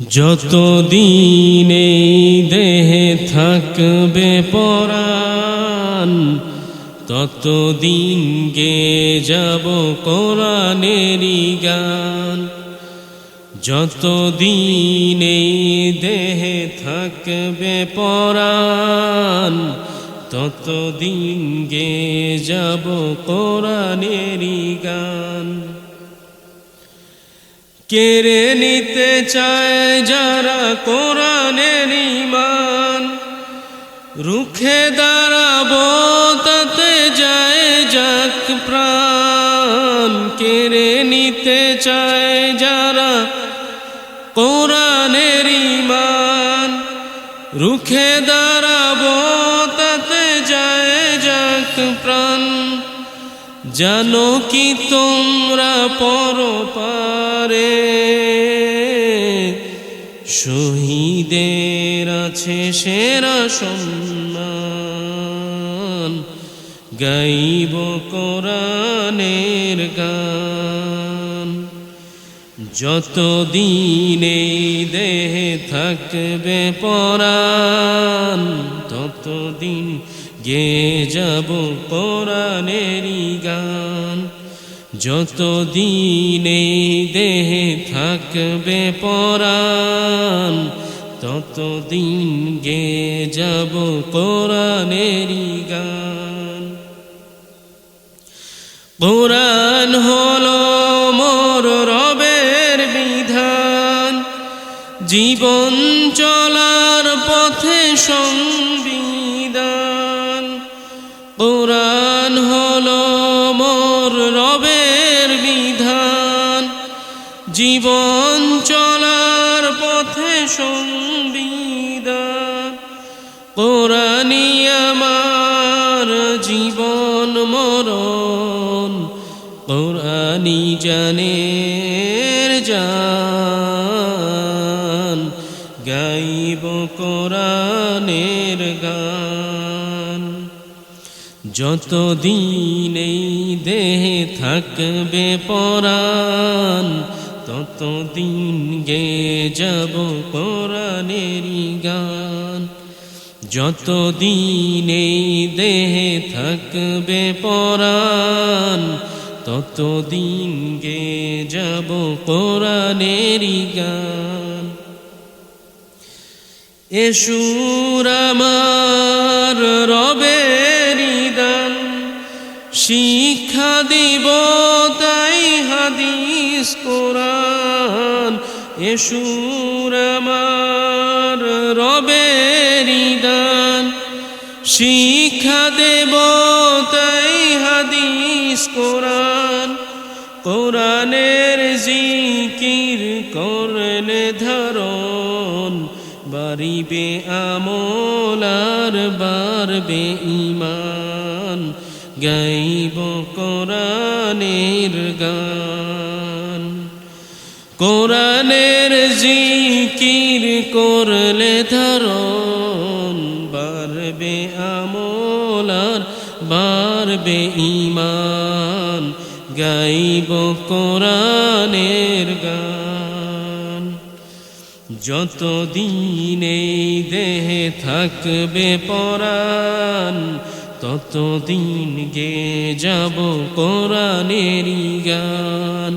যতদিন এই দেহে থাকবে পরাণ, ততদিন গে যাব কোরআনেরই গান। যতদিন এই দেহে থাকবে পরাণ, ততদিন গে যাব কোরআনেরই গান। কেড়ে নিতে চায় যারা কোরআনের ইমান রুখে দাঁড়াবো তাতে যায় যাক প্রাণ। কেড়ে নিতে চায় যারা কোরআনের ইমান রুখে দাঁড়াবো জানো কি তোমরা পরপারে? শহীদের আছে সেরা সম্মান। গাইব কোরআনের গান। যতদিন এই দেহে থাকবে পরাণ, ততদিন গে যাব কোরআনেরই গান। যতদিন এই দেহে থাকবে পরাণ, ততদিন গে যাব কোরআনেরই গান। কোরআন হলো জীবন চলার পথে সংবিধান। কোরআন হলো মোর রবের বিধান। জীবন চলার পথে সংবিধান। কোরআনি আমার জীবন মরণ। কোরআনি জানের জান। কোরআনের গান। যতদিন এই দেহে থাকবে পরাণ, ততদিন গে যাব কোরআনেরই গান। যতদিন এই দেহে থাকবে পরাণ, ততদিন গে যাব কোরআনেরই গান। এসুর আমার রবেরি দান শিক্ষা দিব তাই হাদিস কোরআন। এসুর আমার রবেরি দান শিক্ষা দেব তাই হাদিস কোরআন। কোরআনের জিকির করলে ধরন বাড়িবে আমলার বাড়বে ইমান গাইব কোরআনের গান। কোরআনের জিকির করলে ধরন বাড়বে আমলার বাড়বে ইমান গাইব কোরআনের গান। যতদিন এই দেহে থাকবে পরাণ, ততদিন গে যাব কোরআনেরই গান।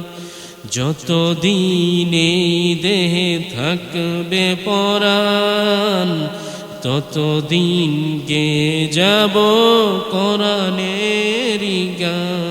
যতদিন এই দেহে থাকবে পরাণ, ততদিন গে যাব কোরআনেরই গান।